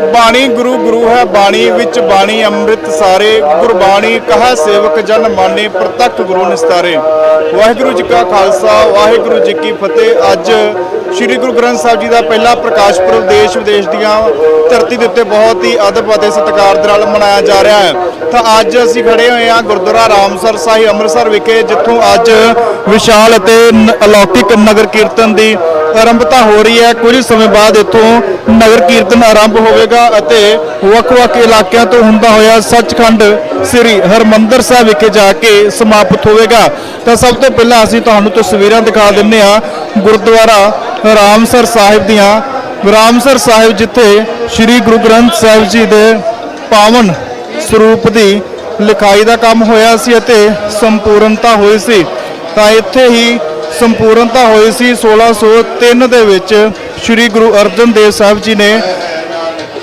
ਬਾਣੀ ਗੁਰੂ ਗੁਰੂ ਹੈ, ਬਾਣੀ ਵਿੱਚ ਬਾਣੀ ਅੰਮ੍ਰਿਤ ਸਾਰੇ, ਗੁਰਬਾਣੀ ਕਹਾ ਸੇਵਕ ਜਨ ਮਾਨੇ ਪ੍ਰਤੱਖ ਗੁਰੂ ਨਿਸਤਾਰੇ। ਵਾਹਿਗੁਰੂ ਜੀ ਕਾ ਖਾਲਸਾ, ਵਾਹਿਗੁਰੂ ਜੀ ਕੀ ਫਤਿਹ। ਅੱਜ ਸ੍ਰੀ ਗੁਰੂ ਗ੍ਰੰਥ ਸਾਹਿਬ ਜੀ ਦਾ ਪਹਿਲਾ ਪ੍ਰਕਾਸ਼ ਪੁਰਬ ਦੇਸ਼ ਵਿਦੇਸ਼ ਦੀਆਂ ਧਰਤੀ ਦੇ ਉੱਤੇ ਬਹੁਤ ਹੀ ਅਦਬ ਅਤੇ ਸਤਿਕਾਰ ਦੇ ਨਾਲ ਮਨਾਇਆ ਜਾ ਰਿਹਾ ਹੈ। ਤਾਂ ਅੱਜ ਅਸੀਂ ਖੜੇ ਹੋਏ ਹਾਂ ਗੁਰਦੁਆਰਾ ਰਾਮਸਰ ਸਾਹਿਬ ਅੰਮ੍ਰਿਤਸਰ ਵਿਖੇ, ਜਿੱਥੋਂ ਅੱਜ ਵਿਸ਼ਾਲ ਅਤੇ ਅਲੌਕਿਕ ਨਗਰ ਕੀਰਤਨ ਦੀ ਆਰੰਭਤਾ ਹੋ ਰਹੀ ਹੈ। ਕੁਝ ਸਮੇਂ ਬਾਅਦ ਇੱਥੋਂ ਨਗਰ ਕੀਰਤਨ ਆਰੰਭ ਹੋਵੇਗਾ। ਅਤੇ ਵੱਖ-ਵੱਖ ਇਲਾਕਿਆਂ ਤੋਂ ਹੁੰਦਾ ਹੋਇਆ ਸੱਚਖੰਡ ਸ੍ਰੀ ਹਰਮੰਦਰ ਸਾਹਿਬ ਵਿਖੇ ਜਾ ਕੇ ਸਮਾਪਤ ਹੋਵੇਗਾ। ਤਾਂ ਸਭ ਤੋਂ ਪਹਿਲਾਂ ਅਸੀਂ ਤੁਹਾਨੂੰ ਤਸਵੀਰਾਂ ਦਿਖਾ ਦਿੰਨੇ ਆ ਗੁਰਦੁਆਰਾ ਰਾਮਸਰ ਸਾਹਿਬ ਦੀਆਂ। ਰਾਮਸਰ ਸਾਹਿਬ ਜਿੱਥੇ ਸ੍ਰੀ ਗੁਰੂ ਗ੍ਰੰਥ ਸਾਹਿਬ ਜੀ ਦੇ ਪਾਵਨ ਸਰੂਪ ਦੀ ਲਿਖਾਈ ਦਾ ਕੰਮ ਹੋਇਆ ਸੀ ਅਤੇ ਸੰਪੂਰਨਤਾ ਹੋਈ ਸੀ। ਤਾਂ ਇੱਥੇ ਹੀ ਸੰਪੂਰਨਤਾ ਹੋਈ ਸੀ। 1603 ਦੇ ਵਿੱਚ ਸ੍ਰੀ ਗੁਰੂ ਅਰਜਨ ਦੇਵ ਸਾਹਿਬ ਜੀ ਨੇ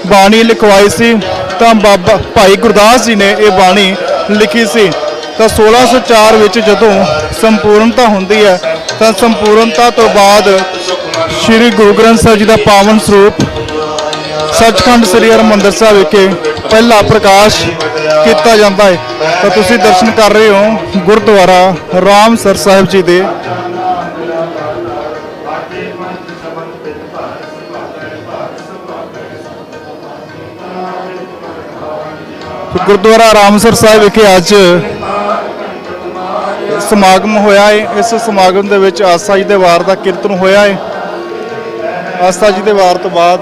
ਬਾਣੀ ਲਿਖਵਾਈ ਸੀ, ਤਾਂ ਬਾਬਾ ਭਾਈ ਗੁਰਦਾਸ ਜੀ ਨੇ ਇਹ ਬਾਣੀ ਲਿਖੀ ਸੀ। ਤਾਂ 1604 ਵਿੱਚ ਜਦੋਂ ਸੰਪੂਰਨਤਾ ਹੁੰਦੀ ਹੈ, ਤਾਂ ਸੰਪੂਰਨਤਾ ਤੋਂ ਬਾਅਦ ਸ੍ਰੀ ਗੁਰੂ ਗ੍ਰੰਥ ਸਾਹਿਬ ਜੀ ਦਾ ਪਾਵਨ ਸਰੂਪ ਸੱਚਖੰਡ ਸ੍ਰੀ ਹਰਿਮੰਦਰ ਸਾਹਿਬ ਵਿਖੇ ਪਹਿਲਾ ਪ੍ਰਕਾਸ਼ ਕੀਤਾ ਜਾਂਦਾ ਹੈ। ਤਾਂ ਤੁਸੀਂ ਦਰਸ਼ਨ ਕਰ ਰਹੇ ਹੋ ਗੁਰਦੁਆਰਾ ਰਾਮ ਸਰ ਸਾਹਿਬ ਜੀ ਦੇ। ਗੁਰਦੁਆਰਾ ਰਾਮਸਰ ਸਾਹਿਬ ਵਿਖੇ ਅੱਜ ਸਮਾਗਮ ਹੋਇਆ ਹੈ ਇਸ ਸਮਾਗਮ ਦੇ ਵਿੱਚ ਆਸਾ ਜੀ ਦੇ ਵਾਰ ਦਾ ਕੀਰਤਨ ਹੋਇਆ ਹੈ ਆਸਾ ਜੀ ਦੇ ਵਾਰ ਤੋਂ ਬਾਅਦ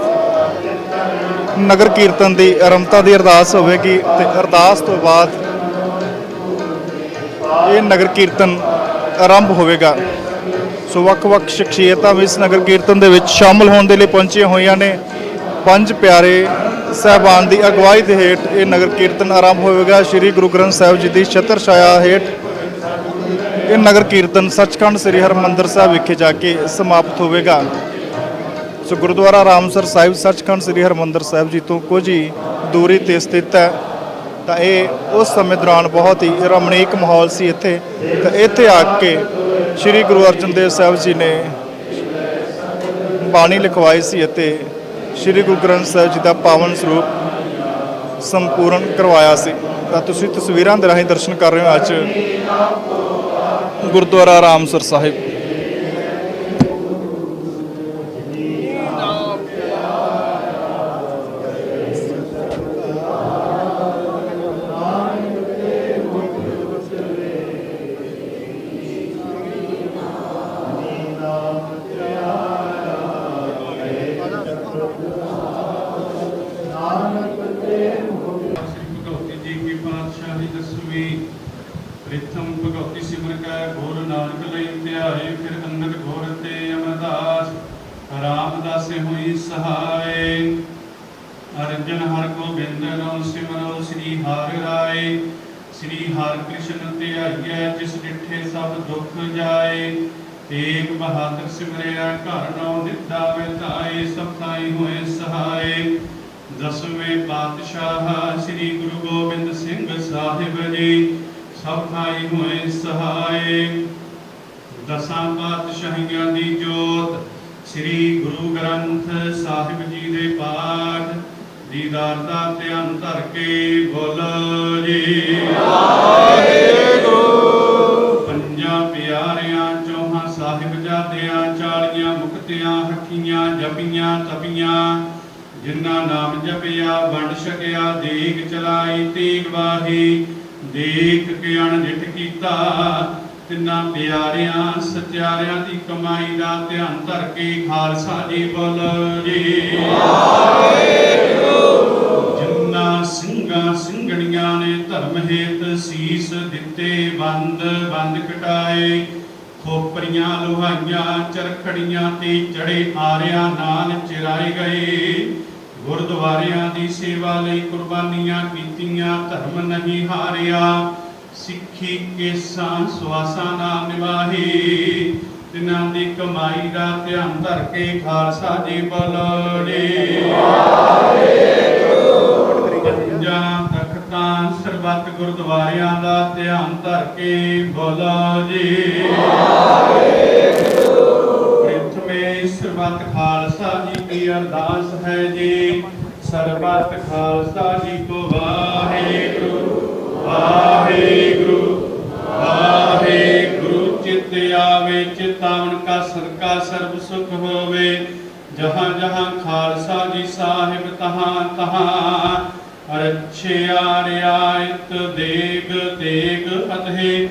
ਨਗਰ ਕੀਰਤਨ ਦੀ ਆਰੰਭਤਾ ਦੀ ਅਰਦਾਸ ਹੋਵੇਗੀ ਤੇ ਅਰਦਾਸ ਤੋਂ ਬਾਅਦ ਇਹ ਨਗਰ ਕੀਰਤਨ ਆਰੰਭ ਹੋਵੇਗਾ। ਸੋ ਵੱਖ-ਵੱਖ ਸ਼ਖਸੀਅਤਾਂ ਵੀ ਇਸ ਨਗਰ ਕੀਰਤਨ ਦੇ ਵਿੱਚ ਸ਼ਾਮਲ ਹੋਣ ਦੇ ਲਈ ਪਹੁੰਚੀਆਂ ਹੋਈਆਂ ਨੇ। ਪੰਜ ਪਿਆਰੇ ਸਹਿਬਾਨ ਦੀ ਅਗਵਾਈ ਦੇ ਹੇਠ ਇਹ ਨਗਰ ਕੀਰਤਨ ਆਰੰਭ ਹੋਵੇਗਾ। ਸ੍ਰੀ ਗੁਰੂ ਗ੍ਰੰਥ ਸਾਹਿਬ ਜੀ ਦੀ ਛਤਰ ਛਾਇਆ ਹੇਠ ਇਹ ਨਗਰ ਕੀਰਤਨ ਸੱਚਖੰਡ ਸ੍ਰੀ ਹਰਿਮੰਦਰ ਸਾਹਿਬ ਵਿਖੇ ਜਾ ਕੇ ਸਮਾਪਤ ਹੋਵੇਗਾ। ਸੋ ਗੁਰਦੁਆਰਾ ਰਾਮਸਰ ਸਾਹਿਬ ਸੱਚਖੰਡ ਸ੍ਰੀ ਹਰਿਮੰਦਰ ਸਾਹਿਬ ਜੀ ਤੋਂ ਕੁਝ ਹੀ ਦੂਰੀ ਤੇ ਸਥਿਤ ਹੈ। ਤਾਂ ਇਹ ਉਸ ਸਮੇਂ ਦੌਰਾਨ ਬਹੁਤ ਹੀ ਰਮਣੀਕ ਮਾਹੌਲ ਸੀ ਇੱਥੇ। ਤਾਂ ਇੱਥੇ ਆ ਕੇ ਸ੍ਰੀ ਗੁਰੂ ਅਰਜਨ ਦੇਵ ਸਾਹਿਬ ਜੀ ਨੇ ਬਾਣੀ ਲਿਖਵਾਈ ਸੀ ਅਤੇ ਸ੍ਰੀ ਗੁਰੂ ਗ੍ਰੰਥ ਸਾਹਿਬ ਜੀ ਦਾ ਪਾਵਨ ਸਰੂਪ ਸੰਪੂਰਨ ਕਰਵਾਇਆ ਸੀ। ਤਾਂ ਤੁਸੀਂ ਤਸਵੀਰਾਂ ਦੇ ਰਾਹੀਂ ਦਰਸ਼ਨ ਕਰ ਰਹੇ ਹੋ ਅੱਜ ਗੁਰਦੁਆਰਾ ਰਾਮਸਰ ਸਾਹਿਬ। ਦਸਾਂ ਪਾਤਸ਼ਾਹੀਆਂ ਦੀ ਜੋਤ ਸ੍ਰੀ ਗੁਰੂ ਗ੍ਰੰਥ ਸਾਹਿਬ ਜੀ ਦੇ ਪਾਠ ਦੀਦਾਰ ਦਾ ਧਿਆਨ ਧਰ ਕੇ ਬੋਲੋ ਜੀ। ਪੰਜਾਂ ਪਿਆਰਿਆਂ ਚੌਹਾਂ ਸਾਹਿਬਜ਼ਾਦਿਆਂ ਚਾਲੀਆਂ ਮੁਕਤਿਆਂ ਹੱਕੀਆਂ ਜਪੀਆਂ ਤਪੀਆਂ ਜਿਨ੍ਹਾਂ ਨਾਮ ਜਪਿਆ ਵੰਡ ਛਕਿਆ ਦੇਗ ਚਲਾਈ ਤੀਗ ਵਾਹੀ ਦੇਖ ਕੇ ਅਣਡਿਠ ਕੀਤਾ। ਤਿੰਨਾਂ ਪਿਆਰਿਆਂ, ਸਤਿਆਰਿਆਂ ਦੀ ਕਮਾਈ ਦਾ ਧਿਆਨ ਧਰ ਕੇ ਖਾਲਸਾ ਜੀ ਬੋਲੋ ਜੀ। ਜਿਨ੍ਹਾਂ ਸਿੰਘਾਂ ਸਿੰਘਣੀਆਂ ਨੇ ਧਰਮ ਹੇਤ ਸੀਸ ਦਿੱਤੇ, ਬੰਦ ਬੰਦ ਕਟਾਏ। ਖੋਪਰੀਆਂ, ਲੋਹਾਈਆਂ, ਚਰਖੜੀਆਂ ਤੇ ਚੜੇ ਆਰਿਆ ਨਾਲ ਚਿਰਾਏ ਗਏ। ਗੁਰਦੁਆਰਿਆਂ ਦੀ ਸੇਵਾ ਲਈ ਕੁਰਬਾਨੀਆਂ ਕੀਤੀਆਂ, ਧਰਮ ਨਹੀਂ ਹਾਰਿਆ। ਸਿੱਖੀ ਕੇਸਾਂ ਸਵਾਸਾਂ ਨਾਲ ਨਿਵਾਹੀ ਤਿਨਾਂ ਦੀ ਕਮਾਈ ਦਾ ਧਿਆਨ ਧਰ ਕੇ ਖਾਲਸਾ ਜੀ ਬੋਲੋੜੇ ਪੰਜਾਂ ਤਖਤਾਂ ਸਰਬੱਤ ਗੁਰਦੁਆਰਿਆਂ ਦਾ ਧਿਆਨ ਧਰ ਕੇ ਬੋਲੋ ਜੀ ਪ੍ਰਥਮੇ ਸਰਬੱਤ ਖਾਲਸਾ ਜੀ ਕੀ ਅਰਦਾਸ ਹੈ ਜੀ, ਸਰਬਤ ਖਾਲਸਾ ਜੀ ਕੋ ਵਾਹਿਗੁਰੂ। ਵਾਹਿਗੁਰੂ। ਸਰਬ ਸੁਖ ਹੋਵੇ, ਜਹਾਂ ਜਹਾਂ ਖਾਲਸਾ ਜੀ ਸਾਹਿਬ ਤਹਾਂ ਤਹਾਂ ਰਛਿਆ ਰਿਆਇਤ ਦੇਗ ਦੇਗ ਅਤਹੇ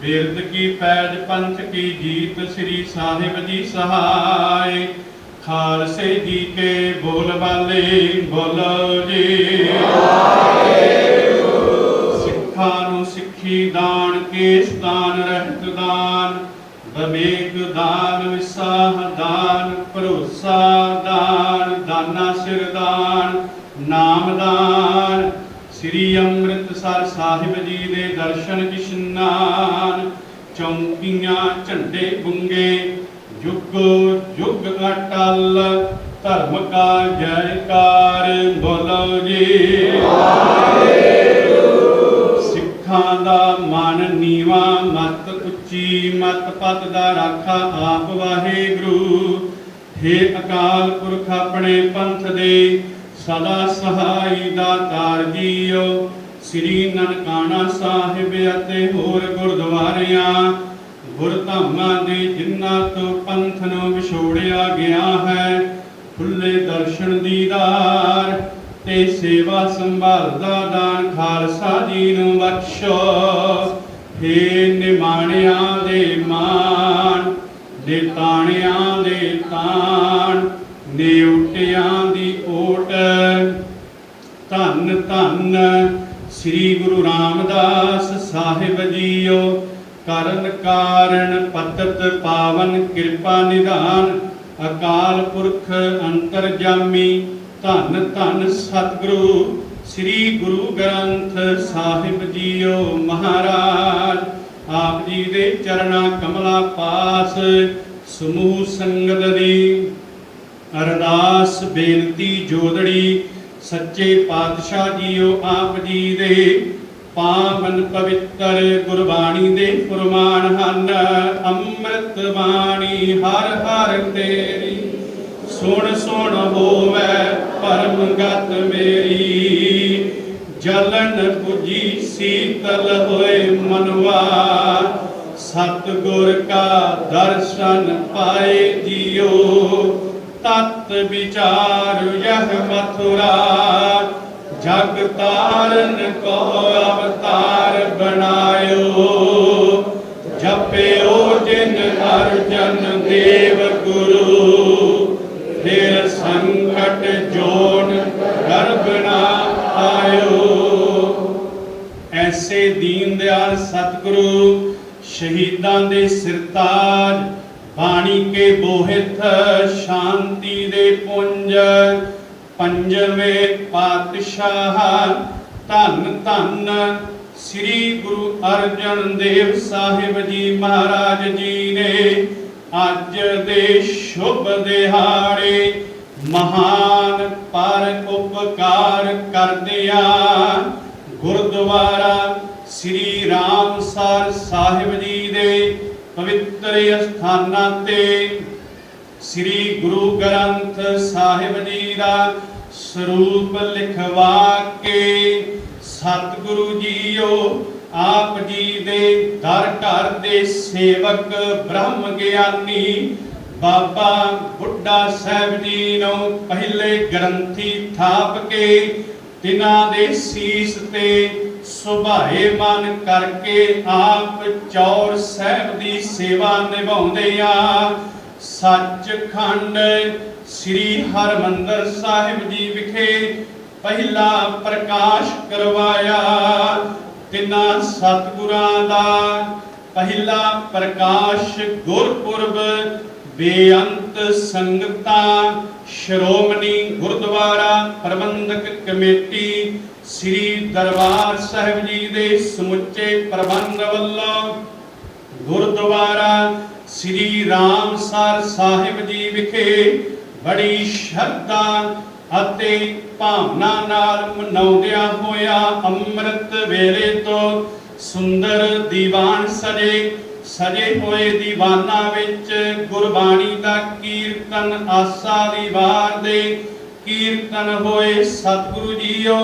ਬਿਰਦ ਕੀ ਪੈਜ ਪੰਥ ਕੀ ਜੀਤ ਸ੍ਰੀ ਸਾਹਿਬ ਜੀ ਸਹਾਇ ਖਾਲਸੇ ਜੀ ਕੇ ਬੋਲ ਬਾਲੇ, ਬੋਲੋ ਜੀ। ਸਿੱਖਾਂ ਨੂੰ ਸਿੱਖੀ ਦਾਨ ਕੇ ਦਾਨ ਰਹਿਤ ਦਾਨ ਬਵੇਕ ਦਾਨ ਵਿਸਾਹ, ਦਾਨ ਭਰੋਸਾ, ਦਾਨ, ਦਾਨਾ ਸਿਰ ਦਾਨ, ਨਾਮ ਦਾਨ। ਸ੍ਰੀ ਅੰਮ੍ਰਿਤਸਰ ਸਾਹਿਬ ਜੀ ਦੇ ਦਰਸ਼ਨ ਇਸ਼ਨਾਨ ਚੌਂਕੀਆਂ, ਝੰਡੇ ਬੁੰਗੇ ਯੁੱਗ ਯੁੱਗ ਅਟਲ ਧਰਮ ਕਾ ਜੈਕਾਰ ਬੋਲੋ ਜੀ। ਸਿੱਖਾਂ ਦਾ ਮਨ ਨੀਵਾ ਮਤ ਉੱਚੀ ਮਤ ਪਤ ਦਾ ਰਾਖਾ ਆਪ ਵਾਹਿਗੁਰੂ। ਹੇ ਅਕਾਲ ਪੁਰਖ ਆਪਣੇ ਪੰਥ ਦੇ, ਸਦਾ ਸਹਾਈ ਦਾਤਾਰ ਜੀਓ। ਸ੍ਰੀ ਨਨਕਾਣਾ ਸਾਹਿਬ ਅਤੇ ਹੋਰ ਗੁਰਦੁਆਰਿਆਂ ਗੁਰਧਾਮਾਂ ਦੇ ਜਿਨ੍ਹਾਂ ਤੋਂ ਪੰਥ ਨੂੰ ਵਿਛੋੜਿਆ ਗਿਆ ਹੈ, ਖੁੱਲੇ ਦਰਸ਼ਨ ਦੀਦਾਰ ਤੇ ਸੇਵਾ ਸੰਭਾਲ ਦਾ ਦਾਨ ਖਾਲਸਾ ਜੀ ਨੂੰ ਬਖਸ਼ੋ। ਹੇ ਨਿਮਾਣਿਆਂ ਦੇ ਮਾਣ ਦੇ ਦੇ ਤਾਣ, ਨਿਉਟਿਆਂ ਦੀ ਓਟ। ਧੰਨ ਧੰਨ ਸ੍ਰੀ ਗੁਰੂ ਰਾਮਦਾਸ ਸਾਹਿਬ ਜੀਓ, ਕਰਨ ਕਾਰਣ ਪਤਤ ਪਾਵਨ ਕਿਰਪਾ ਨਿਧਾਨ, ਅਕਾਲ ਪੁਰਖ ਅੰਤਰਜਾਮੀ। ਧੰਨ ਧੰਨ ਸਤਿਗੁਰੂ ਸ੍ਰੀ ਗੁਰੂ ਗ੍ਰੰਥ ਸਾਹਿਬ ਜੀਓ ਮਹਾਰਾਜ, ਆਪ ਜੀ ਦੇ ਚਰਣਾ ਕਮਲਾ ਪਾਸ ਸਮੂਹ ਸੰਗਤ ਦੀ ਅਰਦਾਸ ਬੇਨਤੀ ਜੋਦੜੀ ਸੱਚੇ ਪਾਤਸ਼ਾਹ ਜੀਓ ਆਪ ਜੀ ਦੇ ਪਾਵਨ ਪਵਿੱਤਰ ਗੁਰਬਾਣੀ ਦੇ ਫਰਮਾਨ ਹਨ, ਅੰਮ੍ਰਿਤ ਬਾਣੀ ਹਰ ਹਰ ਤੇਰੀ ਸੁਣ ਸੁਣ ਹੋਵੇ ਪਰਮ ਗਤ ਮੇਰੀ। ਜਲਨ ਪੁਜੀ ਸੀਤਲ ਹੋਏ ਮਨਵਾ। ਸਤਿਗੁਰ ਕਾ ਦਰਸ਼ਨ ਪਾਏ ਜੀਓ। ਤਤ ਵਿਚਾਰ ਯਹ ਮਥੁਰਾ। ਜਗ ਤਾਰਨ ਕੋ ਅਵਤਾਰ ਬਣਾਇਓ। ਜਪਿਓ ਜਿਨ ਅਰਜਨ ਦੇਵ ਗੁਰੂ। ਫਿਰ ਸੰਕਟ ਜੋਨ ਗਰਭ ਨਾ ਆਇਓ। ਐਸੇ ਦੀਨ ਦਿਆਲ ਸਤਿਗੁਰੂ, ਸ਼ਹੀਦਾਂ ਦੇ ਸਿਰਤਾਜ, ਬਾਣੀ ਕੇ ਬੋਹਿਤ ਸ਼ਾਂਤੀ ਦੇ ਪੁੰਜ, ਪੰਜਵੇਂ ਪਾਤਸ਼ਾਹ, ਧੰਨ ਧੰਨ ਸ੍ਰੀ ਗੁਰੂ ਅਰਜਨ ਦੇਵ ਸਾਹਿਬ ਜੀ ਮਹਾਰਾਜ ਜੀ ਨੇ ਅੱਜ ਦੇ ਸ਼ੁਭ ਦਿਹਾੜੇ ਮਹਾਨ ਪਰ ਉਪਕਾਰ ਕਰਦਿਆਂ ਗੁਰਦੁਆਰਾ ਸ੍ਰੀ ਰਾਮਸਰ ਸਾਹਿਬ ਜੀ ਦੇ ਪਵਿੱਤਰ ਅਸਥਾਨਾਂ ਤੇ ਸ੍ਰੀ ਗੁਰੂ ਗ੍ਰੰਥ ਸਾਹਿਬ ਜੀ ਦਾ ਸਰੂਪ ਲਿਖਵਾ ਕੇ ਸਤਿਗੁਰੂ ਜੀਓ ਆਪ ਜੀ ਦੇ ਦਰ ਘਰ ਦੇ ਸੇਵਕ ਬ੍ਰਹਮ ਗਿਆਨੀ ਬਾਬਾ ਬੁੱਢਾ ਸਾਹਿਬ ਜੀ ਨੂੰ ਪਹਿਲੇ ਗ੍ਰੰਥੀ ਥਾਪ ਕੇ ਤਿਨਾਂ ਦੇ ਸੀਸ ਤੇ ਸੁਭਾਏ ਮਨ ਕਰਕੇ ਆਪ ਚੌਰ ਸਾਹਿਬ ਦੀ ਸੇਵਾ ਨਿਭਾਉਂਦੇ ਆ। ਸੱਚਖੰਡ ਸ੍ਰੀ ਹਰਮੰਦਰ ਸਾਹਿਬ ਜੀ ਵਿਖੇ ਪਹਿਲਾ ਪ੍ਰਕਾਸ਼ ਕਰਵਾਇਆ। ਤਿੰਨਾਂ ਸਤਿਗੁਰਾਂ ਦਾ ਪਹਿਲਾ ਪ੍ਰਕਾਸ਼ ਗੁਰਪੁਰਬ ਬੇਅੰਤ ਸੰਗਤਾਂ, ਸ਼੍ਰੋਮਣੀ ਗੁਰਦੁਆਰਾ ਪ੍ਰਬੰਧਕ ਕਮੇਟੀ, ਸ੍ਰੀ ਦਰਬਾਰ ਸਾਹਿਬ ਜੀ ਦੇ ਸਮੁੱਚੇ ਪ੍ਰਬੰਧ ਵੱਲੋਂ ਗੁਰਦੁਆਰਾ ਸ੍ਰੀ ਰਾਮਸਰ ਸਾਹਿਬ ਜੀ ਵਿਖੇ ਬੜੀ ਸ਼ਰਧਾ ਅਤੇ ਭਾਵਨਾ ਨਾਲ ਮਨਾਉਂਦਿਆਂ ਹੋਇਆ ਅੰਮ੍ਰਿਤ ਵੇਲੇ ਤੋਂ ਸੁੰਦਰ ਦੀਵਾਨ ਸਜੇ ਸਜੇ ਹੋਏ ਦੀਵਾਨਾਂ ਵਿੱਚ ਗੁਰਬਾਣੀ ਦਾ ਕੀਰਤਨ ਆਸਾ ਦੀ ਵਾਰ ਦੇ ਕੀਰਤਨ ਹੋਏ ਸਤਿਗੁਰੂ ਜੀਓ,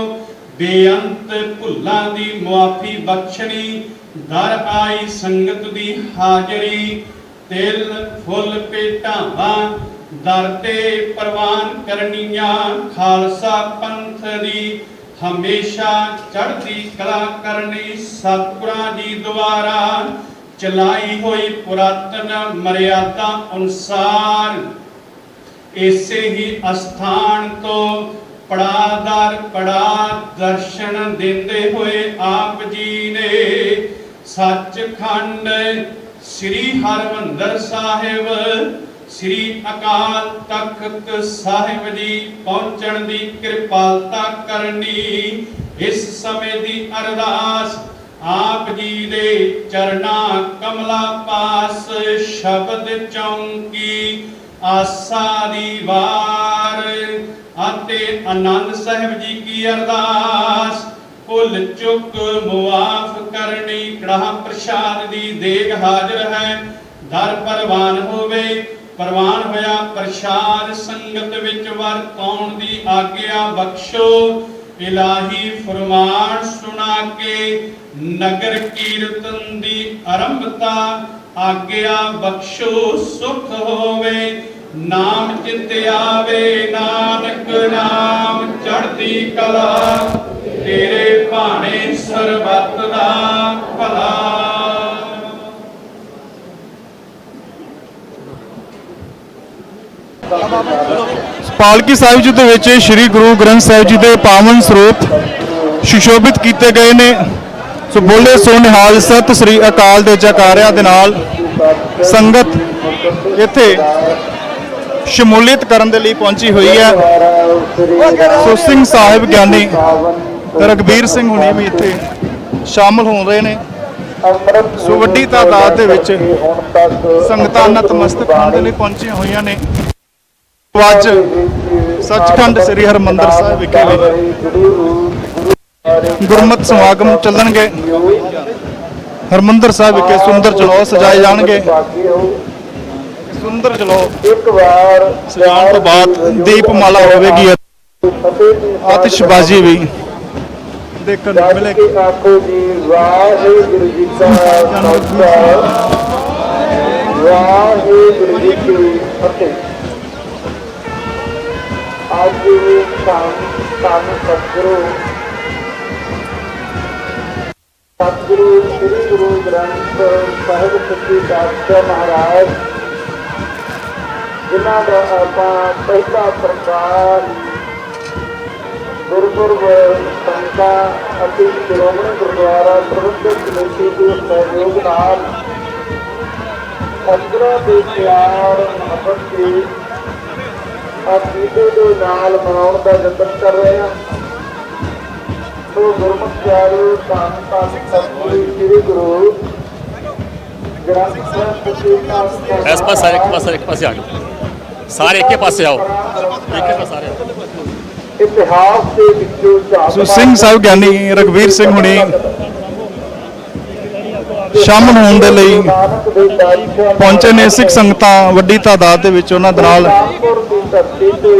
ਬੇਅੰਤ ਭੁੱਲਾਂ ਦੀ ਮੁਆਫੀ ਬਖਸ਼ਣੀ, ਦਰ ਆਈ ਸੰਗਤ ਦੀ ਹਾਜ਼ਰੀ, ਤਿਲ, ਫੁੱਲ ਭੇਟਾਵਾਂ ਦਰ ਤੇ ਪ੍ਰਵਾਨ ਕਰਨੀਆਂ, ਖਾਲਸਾ ਪੰਥ ਦੀ ਹਮੇਸ਼ਾ ਚੜ੍ਹਦੀ ਕਲਾ ਕਰਨੀ ਸਤਿਗੁਰਾਂ ਜੀ ਦੁਆਰਾ। ਚਲਾਈ ਹੋਈ ਪੁਰਾਤਨ ਮਰਿਆਦਾ ਅਨੁਸਾਰ ਇਸੇ ਹੀ ਅਸਥਾਨ ਤੋਂ ਪੜਾਦਰ ਪੜਾ ਦਰਸ਼ਨ ਦਿੰਦੇ ਹੋਏ ਆਪ ਜੀ ਨੇ ਸੱਚਖੰਡ ਸ੍ਰੀ ਹਰਮੰਦਰ ਸਾਹਿਬ ਸ੍ਰੀ ਅਕਾਲ ਤਖਤ ਸਾਹਿਬ ਜੀ ਪਹੁੰਚਣ ਦੀ ਕਿਰਪਾਲਤਾ ਕਰਨੀ। ਇਸ ਸਮੇਂ ਦੀ ਅਰਦਾਸ ਆਪ ਜੀ ਦੇ ਚਰਨਾ ਕਮਲਾ ਪਾਸ ਸ਼ਬਦ ਚੌਂਕੀ ਆਸਾ ਦੀ ਵਾਰ ਅਤੇ ਆਨੰਦ ਸਾਹਿਬ ਜੀ ਕੀ ਅਰਦਾਸ। ਭੁੱਲ ਚੁੱਕ ਮੁਆਫ ਕਰਨੀ ਕੜਾਹ ਪ੍ਰਸ਼ਾਦ ਦੀ ਦੇਗ ਹਾਜ਼ਰ ਹੈ। ਦਰ ਪਰਵਾਨ ਹੋਵੇ ਪ੍ਰਵਾਨ ਹੋਇਆ, ਪ੍ਰਸ਼ਾਦ ਸੰਗਤ ਵਿੱਚ ਵਰਤਾਉਣ ਦੀ ਆਗਿਆ ਬਖਸ਼ੋ? ਇਲਾਹੀ ਫਰਮਾਨ ਸੁਣਾ ਕੇ, ਨਗਰ ਕੀਰਤਨ ਦੀ ਆਰੰਭਤਾ, ਆਗਿਆ ਬਖਸ਼ੋ, ਸੁਖ ਹੋਵੇ, ਨਾਮ ਚਿਤ ਆਵੇ, ਨਾਨਕ ਨਾਮ ਚੜ੍ਹਦੀ ਕਲਾ, ਤੇਰੇ ਭਾਣੇ ਸਰਬੱਤ ਦਾ ਭਲਾ। ਪਾਲਕੀ ਸਾਹਿਬ ਜੀ ਦੇ ਵਿੱਚ ਸ੍ਰੀ ਗੁਰੂ ਗ੍ਰੰਥ ਸਾਹਿਬ ਜੀ ਦੇ ਪਾਵਨ ਸਰੂਪ ਸੁਸ਼ੋਭਿਤ ਕੀਤੇ ਗਏ ਨੇ। ਸੋ ਬੋਲੇ ਸੋ ਨਿਹਾਲ ਸਤਿ ਸ੍ਰੀ ਅਕਾਲ ਦੇ ਜਕਾਰਿਆਂ ਦੇ ਨਾਲ ਸੰਗਤ ਇੱਥੇ ਸ਼ਮੂਲੀਅਤ ਕਰਨ ਦੇ ਲਈ ਪਹੁੰਚੀ ਹੋਈ ਹੈ। ਸੋ ਸਿੰਘ ਸਾਹਿਬ ਗਿਆਨੀ ਤੇ ਰਗਬੀਰ ਸਿੰਘ ਹੁਣੇ ਵੀ ਇੱਥੇ ਸ਼ਾਮਲ ਹੋ ਰਹੇ ਨੇ। ਸੋ ਵੱਡੀ ਤਾਦਾਦ ਦੇ ਵਿੱਚ ਸੰਗਤਾਂ ਨਤਮਸਤਕ ਹੋਣ ਦੇ ਲਈ ਪਹੁੰਚੀਆਂ ਹੋਈਆਂ ਨੇ। ਅੱਜ ਸੱਚਖੰਡ ਸ੍ਰੀ ਹਰਮੰਦਰ ਸਾਹਿਬ ਵਿਖੇ ਵੀ ਗੁਰਮਤ ਸਮਾਗਮ ਚੱਲਣਗੇ। ਹਰਮੰਦਰ ਸਾਹਿਬ ਵਿਖੇ ਸੁੰਦਰ ਜਲੌ ਸਜਾਏ ਜਾਣਗੇ। ਸੁੰਦਰ ਜਲੌ ਇੱਕ ਵਾਰ ਸਜਾਉਣ ਤੋਂ ਬਾਅਦ ਦੀਪਮਾਲਾ ਹੋਵੇਗੀ ਆਤਿਸ਼ਬਾਜ਼ੀ ਵੀ ਦੇਖਣ ਨੂੰ ਮਿਲੇਗੀ। ਆਖੋ ਜੀ ਵਾਹਿਗੁਰੂ ਜੀ ਕਾ ਖਾਲਸਾ। ਵਾਹਿਗੁਰੂ ਜੀ ਕੀ ਫਤਿਹ। ਅੱਜ ਸ਼ਾਮ ਸ਼ਾਮ ਸਤਿਗੁਰੂ। ਸਤਿਗੁਰੂ ਸ੍ਰੀ ਗੁਰੂ ਗ੍ਰੰਥ ਸਾਹਿਬ ਸੱਚੇ ਪਾਤਸ਼ਾਹ ਮਹਾਰਾਜ, ਜਿਨ੍ਹਾਂ ਦਾ ਆਪਾਂ ਪਹਿਲਾ ਪ੍ਰਕਾਸ਼ ਗੁਰਪੁਰਬ ਸੰਗਤਾਂ ਅਤੇ ਸ਼੍ਰੋਮਣੀ ਗੁਰਦੁਆਰਾ ਪ੍ਰਬੰਧਕ ਕਮੇਟੀ ਦੇ ਸਹਿਯੋਗ ਨਾਲ ਅੰਦਰਾਂ ਦੇ ਪਿਆਰ ਮੁਹੱਬਤ ਦੇ ਅਕੀਦੇ ਦੇ ਨਾਲ ਮਨਾਉਣ ਦਾ ਯਤਨ ਕਰ ਰਹੇ ਹਾਂ ਸੋ ਗੁਰਮੁਖ ਪਿਆਰੇ ਧੰਨ ਧੰਨ ਸਤਿਗੁਰੂ ਸ੍ਰੀ ਗੁਰੂ ਗ੍ਰੰਥ ਸਾਹਿਬ ਜੀ ਦਾ ਇਸ ਪਾਸੇ ਸਾਰੇ ਇੱਕ ਪਾਸੇ ਇੱਕ ਪਾਸੇ ਆ ਜਾਓ। ਸਾਰੇ ਇੱਕੇ ਪਾਸੇ ਆਓ। ਇੱਕੇ ਪਾਸੇ ਸਾਰੇ। ਇਤਿਹਾਸ ਦੇ ਵਿੱਚੋਂ ਸੋ ਸਿੰਘ ਸਾਹਿਬ ਗਿਆਨੀ ਰਗਵੀਰ ਸਿੰਘ ਹੁਣੇ ਸ਼ਾਮਲ ਹੋਣ ਦੇ ਲਈ ਪਹੁੰਚੇ ਨੇ ਸਿੱਖ ਸੰਗਤਾਂ ਵੱਡੀ ਤਾਦਾਦ ਦੇ ਵਿੱਚ ਉਹਨਾਂ ਦੇ ਨਾਲ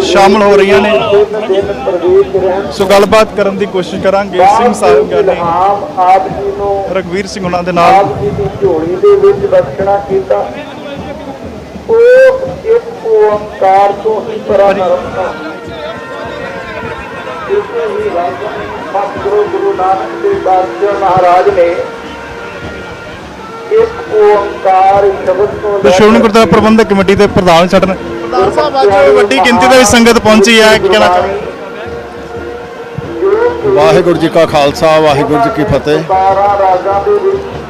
ਸ਼ਾਮਲ ਹੋ ਰਹੀਆਂ ਨੇ। ਸੋ ਗੱਲਬਾਤ ਕਰਨ ਦੀ ਕੋਸ਼ਿਸ਼ ਕਰਾਂਗੇ। ਸਿੰਘ ਸਾਹਿਬ ਗਿਆਨੀ ਆਪ ਜੀ ਨੂੰ ਰਗਵੀਰ ਸਿੰਘ ਉਹਨਾਂ ਦੇ ਨਾਲ। ਆਪ ਜੀ ਦੀ ਝੋਲੀ ਦੇ ਵਿੱਚ ਬਖਸ਼ਣਾ ਕੀਤਾ। ਉਹ ਇੱਕ ਓੰਕਾਰ ਤੋਂ ਹੀ ਪਰਾਨਰਮਤਾ ਇਸੇ ਹੀ ਰਾਜਨ ਸਤਿਗੁਰੂ ਗੁਰੂ ਨਾਨਕ ਦੇਵ ਬਾਦਸ਼ਾਹ ਮਹਾਰਾਜ ਨੇ ਇੱਕ ਓੰਕਾਰ ਸ਼ਬਦ ਤੋਂ ਤੇ ਸ਼੍ਰੋਮਣੀ ਗੁਰਦੁਆਰਾ ਪ੍ਰਬੰਧਕ ਕਮੇਟੀ ਦੇ ਪ੍ਰਧਾਨ ਸਾਡੇ ਨੇ ਪ੍ਰਧਾਨ ਸਾਹਿਬ ਅੱਜ ਵੱਡੀ ਗਿਣਤੀ ਦੇ ਵਿੱਚ ਸੰਗਤ ਪਹੁੰਚੀ ਹੈ। ਕੀ ਕਹਿਣਾ ਚਾਹੁੰਦੇ ਵਾਹਿਗੁਰੂ ਜੀ ਕਾ ਖਾਲਸਾ ਵਾਹਿਗੁਰੂ ਜੀ ਕੀ ਫਤਿਹ।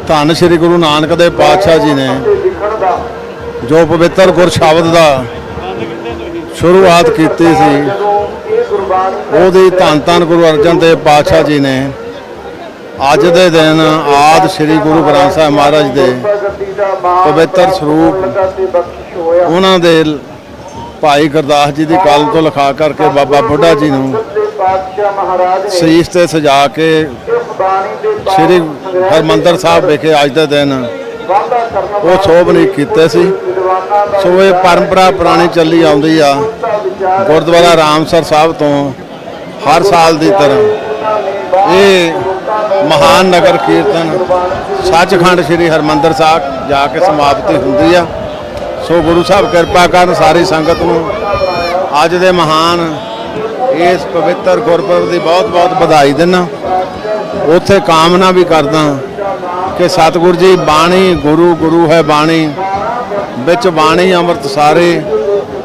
ਧੰਨ ਸ੍ਰੀ ਗੁਰੂ ਨਾਨਕ ਦੇਵ ਪਾਤਸ਼ਾਹ ਜੀ ਨੇ ਜੋ ਪਵਿੱਤਰ ਗੁਰ ਸ਼ਬਦ ਦਾ ਸ਼ੁਰੂਆਤ ਕੀਤੀ ਸੀ ਉਹਦੀ ਧੰਨ ਧੰਨ ਗੁਰੂ ਅਰਜਨ ਦੇਵ ਪਾਤਸ਼ਾਹ ਜੀ ਨੇ ਅੱਜ ਦੇ ਦਿਨ ਆਦ ਸ੍ਰੀ ਗੁਰੂ ਗ੍ਰੰਥ ਸਾਹਿਬ ਮਹਾਰਾਜ ਦੇ ਪਵਿੱਤਰ ਸਰੂਪ ਉਹਨਾਂ ਦੇ ਭਾਈ ਗੁਰਦਾਸ ਜੀ ਦੀ ਕਲਮ ਤੋਂ ਲਿਖਾ ਕਰਕੇ ਬਾਬਾ ਬੁੱਢਾ ਜੀ ਨੂੰ ਸੱਚੇ ਸੀਸ ਤੇ ਸਜਾ ਕੇ ਸ੍ਰੀ ਹਰਮੰਦਰ ਸਾਹਿਬ ਵਿਖੇ ਅੱਜ ਦੇ ਦਿਨ ਉਹ ਸ਼ੋਭਨੀ ਕੀਤੇ ਸੀ। ਸੋ ਇਹ ਪਰੰਪਰਾ ਪੁਰਾਣੀ ਚੱਲੀ ਆਉਂਦੀ ਆ। ਗੁਰਦੁਆਰਾ ਰਾਮਸਰ ਸਾਹਿਬ ਤੋਂ ਹਰ ਸਾਲ ਦੀ ਤਰ੍ਹਾਂ। ਇਹ ਮਹਾਨ ਨਗਰ ਕੀਰਤਨ ਸੱਚਖੰਡ ਸ੍ਰੀ ਹਰਮੰਦਰ ਸਾਹਿਬ ਜਾ ਕੇ ਸਮਾਪਤੀ ਹੁੰਦੀ ਆ। ਸੋ ਗੁਰੂ ਸਾਹਿਬ ਕਿਰਪਾ ਕਰਨ ਸਾਰੀ ਸੰਗਤ ਨੂੰ। ਅੱਜ ਦੇ ਮਹਾਨ ਇਸ ਪਵਿੱਤਰ ਗੁਰਪੁਰਬ ਦੀ ਬਹੁਤ ਬਹੁਤ ਵਧਾਈ ਦਿੰਦਾ। ਉੱਥੇ ਕਾਮਨਾ ਵੀ ਕਰਦਾ ਕਿ ਸਤਿਗੁਰੂ ਜੀ, ਬਾਣੀ, ਗੁਰੂ ਗੁਰੂ ਹੈ ਬਾਣੀ। ਵਿੱਚ ਬਾਣੀ ਅੰਮ੍ਰਿਤ ਸਾਰੇ।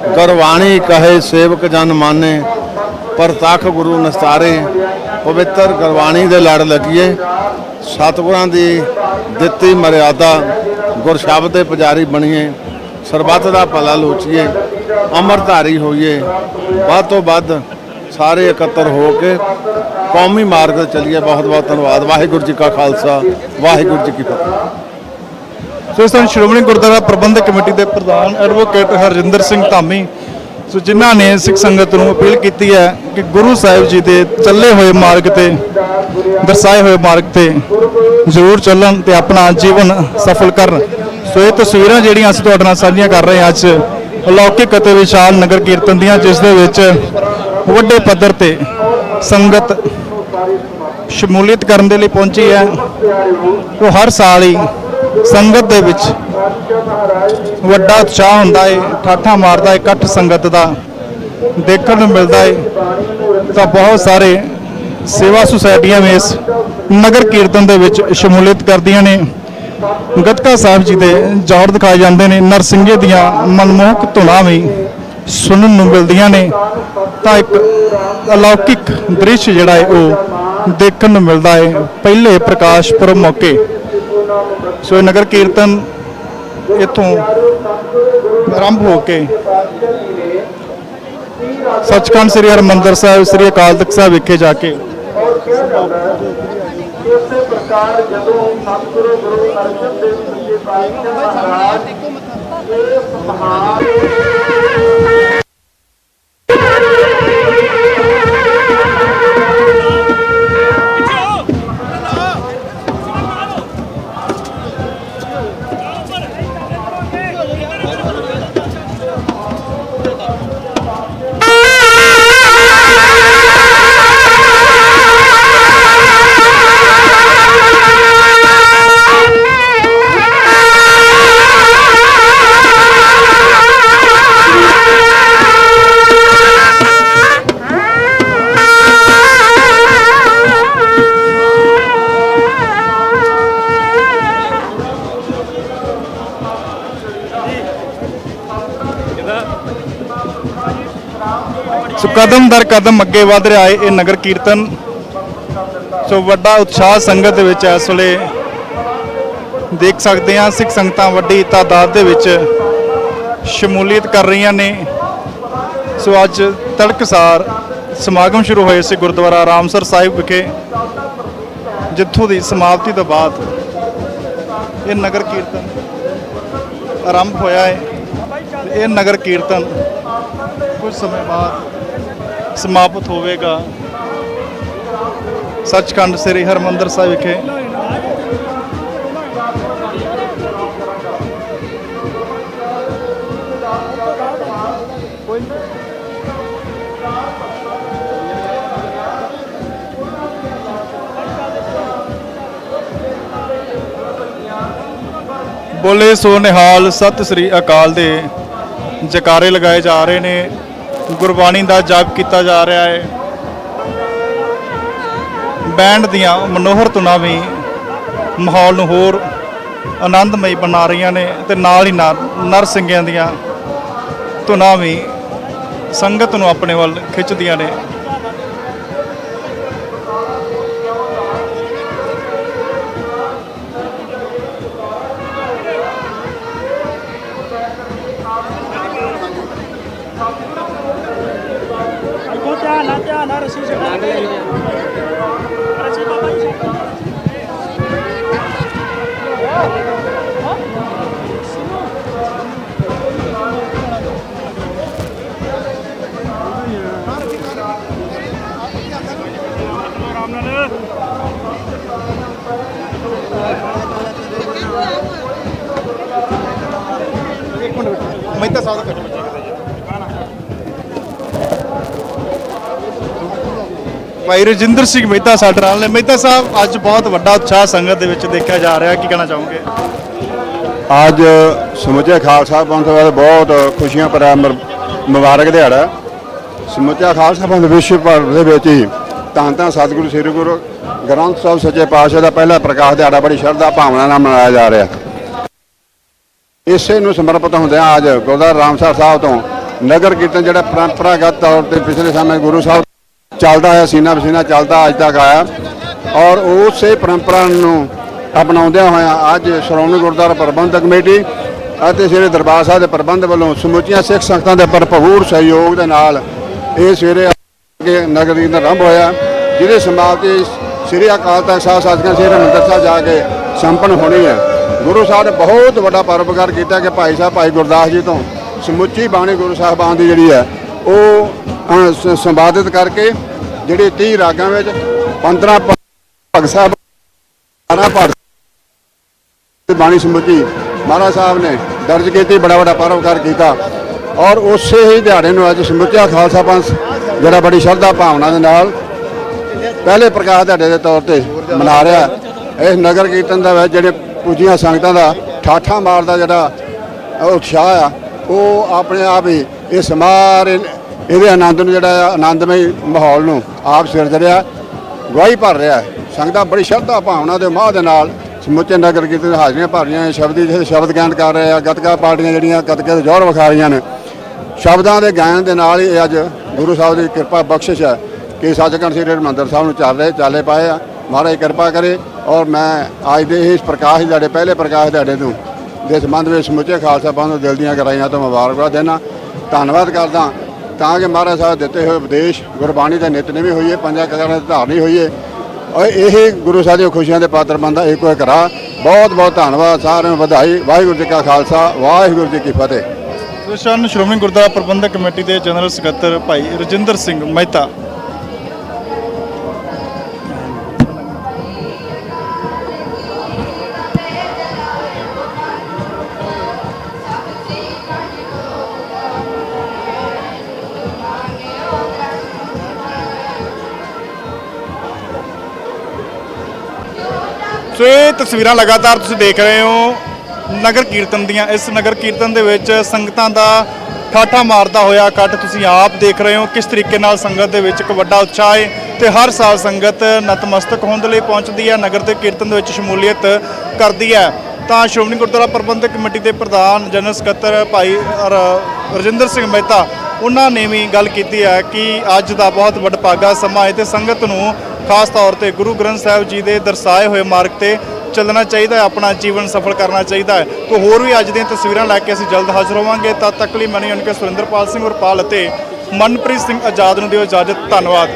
ਗੁਰਬਾਣੀ ਕਹੇ ਸੇਵਕ ਜਨ ਮਾਨੇ, ਪ੍ਰਤੱਖ ਗੁਰੂ ਨਸਤਾਰੇ। ਪਵਿੱਤਰ ਗੁਰਬਾਣੀ ਦੇ ਲੜ ਲੱਗੀਏ। ਸਤਿਗੁਰਾਂ ਦੀ ਦਿੱਤੀ ਮਰਿਆਦਾ ਗੁਰਸ਼ਬਦ ਦੇ ਪੁਜਾਰੀ ਬਣੀਏ। ਸਰਬੱਤ ਦਾ ਭਲਾ ਲੋਚੀਏ ਅਮਰਧਾਰੀ ਹੋਈਏ। ਵੱਧ ਤੋਂ ਵੱਧ ਸਾਰੇ ਇਕੱਤਰ ਹੋ ਕੇ ਕੌਮੀ ਮਾਰਗ ਤੇ ਚੱਲੀਏ। ਬਹੁਤ ਬਹੁਤ ਧੰਨਵਾਦ। ਵਾਹਿਗੁਰੂ ਜੀ ਕਾ ਖਾਲਸਾ, ਵਾਹਿਗੁਰੂ ਜੀ ਕੀ ਫਤਿਹ। ਸੋ ਇਸ ਤਰ੍ਹਾਂ ਸ਼੍ਰੋਮਣੀ ਗੁਰਦੁਆਰਾ ਪ੍ਰਬੰਧਕ ਕਮੇਟੀ ਦੇ ਪ੍ਰਧਾਨ ਐਡਵੋਕੇਟ ਹਰਜਿੰਦਰ ਸਿੰਘ ਧਾਮੀ ਸੋ ਜਿਨ੍ਹਾਂ ਨੇ ਸਿੱਖ ਸੰਗਤ ਨੂੰ ਅਪੀਲ ਕੀਤੀ ਹੈ ਕਿ ਗੁਰੂ ਸਾਹਿਬ ਜੀ ਦੇ ਚੱਲੇ ਹੋਏ ਮਾਰਗ ਤੇ, ਦਰਸਾਏ ਹੋਏ ਮਾਰਗ ਤੇ ਜ਼ਰੂਰ ਚੱਲਣ ਤੇ ਆਪਣਾ ਜੀਵਨ ਸਫਲ ਕਰਨ। ਸੋ ਇਹ ਤਸਵੀਰਾਂ ਜਿਹੜੀਆਂ ਅਸੀਂ ਤੁਹਾਡੇ ਨਾਲ ਸਾਂਝੀਆਂ ਕਰ ਰਹੇ ਹਾਂ ਅੱਜ ਅਲੌਕਿਕ ਅਤੇ ਵਿਸ਼ਾਲ ਨਗਰ ਕੀਰਤਨ ਦੀਆਂ, ਜਿਸ ਦੇ ਵਿੱਚ ਵੱਡੇ ਪੱਧਰ ਤੇ ਸੰਗਤ ਸ਼ਮੂਲੀਅਤ ਕਰਨ ਦੇ ਲਈ ਪਹੁੰਚੀ ਹੈ। ਉਹ ਹਰ ਸਾਲ ਹੀ ਸੰਗਤ ਦੇ ਵਿੱਚ ਵੱਡਾ ਉਤਸ਼ਾਹ ਹੁੰਦਾ ਹੈ ਠਾਠਾ ਮਾਰਦਾ ਹੈ ਇਕੱਠ ਸੰਗਤ ਦਾ, ਦੇਖਣ ਨੂੰ ਮਿਲਦਾ ਹੈ ਤਾਂ ਬਹੁਤ ਸਾਰੇ ਸੇਵਾ ਸੁਸਾਇਟੀਆਂ ਵੀ ਇਸ ਨਗਰ ਕੀਰਤਨ ਦੇ ਵਿੱਚ ਸ਼ਮੂਲੀਅਤ ਕਰਦੀਆਂ ਨੇ। ਗਤਕਾ ਸਾਹਿਬ ਜੀ ਦੇ ਜੌਹਰ ਦਿਖਾਏ ਜਾਂਦੇ ਨੇ, ਨਰਸਿੰਘੇ ਦੀਆਂ ਮਨਮੋਹਕ ਧੁਨਾਂ ਵੀ ਸੁਣਨ ਨੂੰ ਮਿਲਦੀਆਂ ਨੇ। ਤਾਂ ਇੱਕ ਅਲੌਕਿਕ ਦ੍ਰਿਸ਼ ਜਿਹੜਾ ਹੈ ਉਹ ਦੇਖਣ ਨੂੰ ਮਿਲਦਾ ਹੈ ਪਹਿਲੇ ਪ੍ਰਕਾਸ਼ ਪੁਰਬ ਮੌਕੇ। ਸੋ ਇਹ ਨਗਰ ਕੀਰਤਨ ਇਥੋਂ ਆਰੰਭ ਹੋ ਕੇ ਸੱਚਖੰਡ ਸ੍ਰੀ ਹਰਿਮੰਦਰ ਸਾਹਿਬ, ਸ੍ਰੀ ਅਕਾਲ ਤਖਤ ਸਾਹਿਬ ਵਿਖੇ ਜਾ ਕੇ ਇਸੇ ਪ੍ਰਕਾਰ ਜਦੋਂ ਸਤਿਗੁਰੂ ਗੁਰੂ ਅਰਜਨ ਦੇਵ ਸੱਚੇ ਪਾਤਸ਼ਾਹ ਮਹਾਰਾਜ ਇਸ ਮਹਾਨ ਕਦਮ ਦਰ ਕਦਮ ਅੱਗੇ ਵਧ ਰਿਹਾ ਹੈ। ਇਹ ਨਗਰ ਕੀਰਤਨ ਸੋ ਵੱਡਾ ਉਤਸ਼ਾਹ ਸੰਗਤ ਦੇ ਵਿੱਚ ਇਸ ਵੇਲੇ ਦੇਖ ਸਕਦੇ ਹਾਂ। ਸਿੱਖ ਸੰਗਤਾਂ ਵੱਡੀ ਤਾਦਾਦ ਦੇ ਵਿੱਚ ਸ਼ਮੂਲੀਅਤ ਕਰ ਰਹੀਆਂ ਨੇ। ਸੋ ਅੱਜ ਤੜਕਸਾਰ ਸਮਾਗਮ ਸ਼ੁਰੂ ਹੋਏ ਸੀ ਗੁਰਦੁਆਰਾ ਰਾਮਸਰ ਸਾਹਿਬ ਵਿਖੇ। ਜਿੱਥੋਂ ਦੀ ਸਮਾਪਤੀ ਤੋਂ ਬਾਅਦ ਇਹ ਨਗਰ ਕੀਰਤਨ ਆਰੰਭ ਹੋਇਆ ਹੈ। ਇਹ ਨਗਰ ਕੀਰਤਨ ਕੁਝ ਸਮੇਂ ਬਾਅਦ ਸਮਾਪਤ ਹੋਵੇਗਾ। ਸੱਚਖੰਡ ਸ੍ਰੀ ਹਰਮੰਦਰ ਸਾਹਿਬ ਵਿਖੇ। ਬੋਲੇ ਸੋ ਨਿਹਾਲ ਸਤਿ ਸ੍ਰੀ ਅਕਾਲ ਦੇ। ਜਕਾਰੇ ਲਗਾਏ ਜਾ ਰਹੇ ਨੇ। ਗੁਰਬਾਣੀ ਦਾ ਜਾਪ ਕੀਤਾ ਜਾ ਰਿਹਾ ਹੈ। ਬੈਂਡ ਦੀਆਂ ਮਨੋਹਰ ਧੁਨਾਂ ਵੀ ਮਾਹੌਲ ਨੂੰ ਹੋਰ ਆਨੰਦਮਈ ਬਣਾ ਰਹੀਆਂ ਨੇ ਤੇ ਨਾਲ ਹੀ ਨਾਲ ਨਰਸਿੰਘਿਆਂ ਦੀਆਂ ਧੁਨਾਂ ਵੀ ਸੰਗਤ ਨੂੰ ਆਪਣੇ ਵੱਲ ਖਿੱਚਦੀਆਂ ਨੇ। ਮੈਂ ਤਾਂ ਸਾਦਾ ਕੱਟ ਭਾਈ ਰਜਿੰਦਰ ਸਿੰਘ ਮਹਿਤਾ ਸਾਡੇ ਨਾਲ ਨੇ। ਮਹਿਤਾ ਸਾਹਿਬ, ਅੱਜ ਬਹੁਤ ਵੱਡਾ ਉਤਸ਼ਾਹ ਸੰਗਤ ਦੇ ਵਿੱਚ ਦੇਖਿਆ ਜਾ ਰਿਹਾ। ਕੀ ਕਹਿਣਾ ਚਾਹੋਗੇ? ਅੱਜ ਸਮੁੱਚੇ ਖਾਲਸਾ ਪੰਥ ਵਾਲੇ ਬਹੁਤ ਖੁਸ਼ੀਆਂ ਭਰਿਆ ਮੁਬਾਰਕ ਦਿਹਾੜਾ। ਸਮੁੱਚਾ ਖਾਲਸਾ ਪੰਥ ਵਿਸ਼ਵ ਭਰ ਦੇ ਵਿੱਚ ਹੀ ਧੰਨ ਧੰਨ ਸਤਿਗੁਰੂ, ਸ੍ਰੀ ਗੁਰੂ ਗ੍ਰੰਥ ਸਾਹਿਬ ਸੱਚੇ ਪਾਤਸ਼ਾਹ ਦਾ ਪਹਿਲਾ ਪ੍ਰਕਾਸ਼ ਦਿਹਾੜਾ ਬੜੀ ਸ਼ਰਧਾ ਭਾਵਨਾ ਨਾਲ ਮਨਾਇਆ ਜਾ ਰਿਹਾ। ਇਸੇ ਨੂੰ ਸਮਰਪਿਤ ਹੁੰਦਿਆਂ ਅੱਜ ਗੁਰਦੁਆਰਾ ਰਾਮਸਰ ਸਾਹਿਬ ਤੋਂ ਨਗਰ ਕੀਰਤਨ ਜਿਹੜਾ ਪਰੰਪਰਾਗਤ ਤੌਰ ਤੇ ਪਿਛਲੇ ਸਮੇਂ ਗੁਰੂ ਸਾਹਿਬ ਚੱਲਦਾ ਆਇਆ ਸੀਨਾ ਬਸੀਨਾ ਚੱਲਦਾ ਅੱਜ ਤੱਕ ਆਇਆ। ਔਰ ਉਸੇ ਪਰੰਪਰਾ ਨੂੰ ਅਪਣਾਉਂਦਿਆਂ ਹੋਇਆਂ ਅੱਜ ਸ਼੍ਰੋਮਣੀ ਗੁਰਦੁਆਰਾ ਪ੍ਰਬੰਧਕ ਕਮੇਟੀ ਅਤੇ ਸ੍ਰੀ ਦਰਬਾਰ ਸਾਹਿਬ ਦੇ ਪ੍ਰਬੰਧ ਵੱਲੋਂ ਸਮੁੱਚੀਆਂ ਸਿੱਖ ਸੰਗਤਾਂ ਦੇ ਭਰਪੂਰ ਸਹਿਯੋਗ ਦੇ ਨਾਲ ਇਹ ਸਵੇਰੇ ਅੱਗੇ ਨਗਰ ਕੀਰਤਨ ਆਰੰਭ ਹੋਇਆ, ਜਿਹਦੇ ਸਮਾਪਤੀ ਸ੍ਰੀ ਅਕਾਲ ਤਖਤ ਸਾਹਿਬ ਸੱਚਖੰਡ ਸ੍ਰੀ ਹਰਿਮੰਦਰ ਸਾਹਿਬ ਜਾ ਕੇ ਸੰਪੰਨ ਹੋਣੀ ਹੈ। ਗੁਰੂ ਸਾਹਿਬ ਨੇ ਬਹੁਤ ਵੱਡਾ ਪਰਉਪਕਾਰ ਕੀਤਾ ਕਿ ਭਾਈ ਸਾਹਿਬ, ਭਾਈ ਗੁਰਦਾਸ ਜੀ ਤੋਂ ਸਮੁੱਚੀ ਬਾਣੀ ਗੁਰੂ ਸਾਹਿਬਾਨ ਦੀ ਜਿਹੜੀ ਹੈ ਉਹ ਸੰਵਾਦਿਤ ਕਰਕੇ ਜਿਹੜੇ 30 ਰਾਗਾਂ ਵਿੱਚ 15 ਭਗਤ ਸਾਹਿਬ 12 ਭਗਤ ਬਾਣੀ ਸਮੁੱਚੀ ਮਹਾਰਾਜ ਸਾਹਿਬ ਨੇ ਦਰਜ ਕੀਤੀ, ਬੜਾ ਵੱਡਾ ਪਰਵਕਾਰ ਕੀਤਾ। ਔਰ ਉਸੇ ਹੀ ਦਿਹਾੜੇ ਨੂੰ ਅੱਜ ਸਮੁੱਚਾ ਖਾਲਸਾ ਪੰਥ ਜਿਹੜਾ ਬੜੀ ਸ਼ਰਧਾ ਭਾਵਨਾ ਦੇ ਨਾਲ ਪਹਿਲੇ ਪ੍ਰਕਾਸ਼ ਦਿਹਾੜੇ ਦੇ ਤੌਰ ਤੇ ਮਨਾ ਰਿਹਾ ਇਸ ਨਗਰ ਕੀਰਤਨ ਦਾ ਵਿੱਚ ਜਿਹੜੇ ਪੂਜੀਆਂ ਸੰਗਤਾਂ ਦਾ ਠਾਠਾ ਮਾਰਦਾ ਜਿਹੜਾ ਉਤਸ਼ਾਹ ਆ, ਉਹ ਆਪਣੇ ਆਪ ਹੀ ਇਹ ਸਮਾਰੇ ਇਹਦੇ ਆਨੰਦ ਨੂੰ ਜਿਹੜਾ ਆ ਆਨੰਦਮਈ ਮਾਹੌਲ ਨੂੰ ਆਪ ਸਿਰਜ ਰਿਹਾ ਗਵਾਹੀ ਭਰ ਰਿਹਾ ਸੰਗਤਾਂ ਬੜੀ ਸ਼ਰਧਾ ਭਾਵਨਾ ਦੇ ਮਾਹ ਦੇ ਨਾਲ ਸਮੁੱਚੇ ਨਗਰ ਕੀਰਤਨ ਹਾਜ਼ਰੀਆਂ ਭਰ ਰਹੀਆਂ ਨੇ। ਸ਼ਬਦੀ ਜਿਹੜੇ ਸ਼ਬਦ ਗਾਇਨ ਕਰ ਰਹੇ ਆ, ਗੱਤਕਾ ਪਾਰਟੀਆਂ ਜਿਹੜੀਆਂ ਗੱਤਕੇ ਦੇ ਜੋਰ ਵਿਖਾ ਰਹੀਆਂ ਨੇ। ਸ਼ਬਦਾਂ ਦੇ ਗਾਇਨ ਦੇ ਨਾਲ ਹੀ ਇਹ ਅੱਜ ਗੁਰੂ ਸਾਹਿਬ ਦੀ ਕਿਰਪਾ ਬਖਸ਼ਿਸ਼ ਹੈ ਕਿ ਸੱਚਖੰਡ ਸ੍ਰੀ ਹਰਿਮੰਦਰ ਸਾਹਿਬ ਨੂੰ ਚੱਲ ਰਹੇ ਚਾਲੇ ਪਾਏ ਆ। ਮਹਾਰਾਜ ਕਿਰਪਾ ਕਰੇ ਔਰ ਮੈਂ ਅੱਜ ਦੇ ਇਸ ਪ੍ਰਕਾਸ਼ ਦਿਹਾੜੇ, ਪਹਿਲੇ ਪ੍ਰਕਾਸ਼ ਦਿਹਾੜੇ ਨੂੰ ਦੇ ਸੰਬੰਧ ਵਿੱਚ ਸਮੁੱਚੇ ਖਾਲਸਾ ਪੰਥ ਨੂੰ ਦਿਲ ਦੀਆਂ ਗਰਾਈਆਂ ਤੋਂ ਮੁਬਾਰਕਬਾਦ ਦੇਣਾ ਧੰਨਵਾਦ ਕਰਦਾ ਤਾਂ ਕਿ ਮਹਾਰਾਜ ਸਾਹਿਬ ਦਿੱਤੇ ਹੋਏ ਉਪਦੇਸ਼, ਗੁਰਬਾਣੀ ਦੇ ਨਿਤਨੇਮੀ ਹੋਈਏ, ਪੰਜਾਂ ਕਦਰਾਂ ਦੀ ਧਾਰਨੀ ਹੋਈਏ। ਔਰ ਇਹ ਗੁਰੂ ਸਾਹਿਬ ਦੀਆਂ ਖੁਸ਼ੀਆਂ ਦੇ ਪਾਤਰ ਬੰਦਾ ਇੱਕੋ ਇੱਕ ਰਾਹ। ਬਹੁਤ ਬਹੁਤ ਧੰਨਵਾਦ ਸਾਰਿਆਂ ਨੂੰ ਵਧਾਈ। ਵਾਹਿਗੁਰੂ ਜੀ ਕਾ ਖਾਲਸਾ, ਵਾਹਿਗੁਰੂ ਜੀ ਕੀ ਫਤਿਹ। ਸ੍ਰੀ ਸ਼੍ਰੋਮਣੀ ਗੁਰਦੁਆਰਾ ਪ੍ਰਬੰਧਕ ਕਮੇਟੀ ਦੇ ਜਨਰਲ ਸਕੱਤਰ ਭਾਈ ਰਜਿੰਦਰ ਸਿੰਘ ਮਹਿਤਾ। ਸੋ ਇਹ ਤਸਵੀਰਾਂ ਲਗਾਤਾਰ ਤੁਸੀਂ ਦੇਖ ਰਹੇ ਹੋ ਨਗਰ ਕੀਰਤਨ ਦੀਆਂ। ਇਸ ਨਗਰ ਕੀਰਤਨ ਦੇ ਵਿੱਚ ਸੰਗਤਾਂ ਦਾ ਠਾਠਾ ਮਾਰਦਾ ਹੋਇਆ ਇਕੱਠ ਤੁਸੀਂ ਆਪ ਦੇਖ ਰਹੇ ਹੋ। ਕਿਸ ਤਰੀਕੇ ਨਾਲ ਸੰਗਤ ਦੇ ਵਿੱਚ ਇੱਕ ਵੱਡਾ ਉਤਸ਼ਾਹ ਹੈ ਤੇ ਹਰ ਸਾਲ ਸੰਗਤ ਨਤਮਸਤਕ ਹੋਣ ਦੇ ਲਈ ਪਹੁੰਚਦੀ ਹੈ, ਨਗਰ ਦੇ ਕੀਰਤਨ ਦੇ ਵਿੱਚ ਸ਼ਮੂਲੀਅਤ ਕਰਦੀ ਹੈ। ਤਾਂ ਸ਼੍ਰੋਮਣੀ ਗੁਰਦੁਆਰਾ ਪ੍ਰਬੰਧਕ ਕਮੇਟੀ ਦੇ ਪ੍ਰਧਾਨ ਜਨਰਲ ਸਕੱਤਰ ਭਾਈ ਰਜਿੰਦਰ ਸਿੰਘ ਮਹਿਤਾ, ਉਹਨਾਂ ਨੇ ਵੀ ਗੱਲ ਕੀਤੀ ਹੈ ਕਿ ਅੱਜ ਦਾ ਬਹੁਤ ਵਡਭਾਗਾ ਸਮਾਂ ਹੈ ਤੇ ਸੰਗਤ ਨੂੰ ਖਾਸ ਤੌਰ ਤੇ ਗੁਰੂ ਗ੍ਰੰਥ ਸਾਹਿਬ ਜੀ ਦੇ ਦਰਸਾਏ ਹੋਏ ਮਾਰਗ ਤੇ ਚੱਲਣਾ ਚਾਹੀਦਾ ਹੈ, ਆਪਣਾ ਜੀਵਨ ਸਫਲ ਕਰਨਾ ਚਾਹੀਦਾ ਹੈ। ਤੋਂ ਹੋਰ ਵੀ ਅੱਜ ਦੀਆਂ ਤਸਵੀਰਾਂ ਲੈ ਕੇ ਅਸੀਂ ਜਲਦ ਹਾਜ਼ਰ ਹੋਵਾਂਗੇ। ਤਦ ਤੱਕ ਲਈ ਮਨੀ ਅਨਕੇ ਸੁਰਿੰਦਰਪਾਲ ਸਿੰਘ ਉਰਪਾਲ ਅਤੇ ਮਨਪ੍ਰੀਤ ਸਿੰਘ ਆਜ਼ਾਦ ਨੂੰ ਦਿਓ ਇਜਾਜ਼ਤ। ਧੰਨਵਾਦ।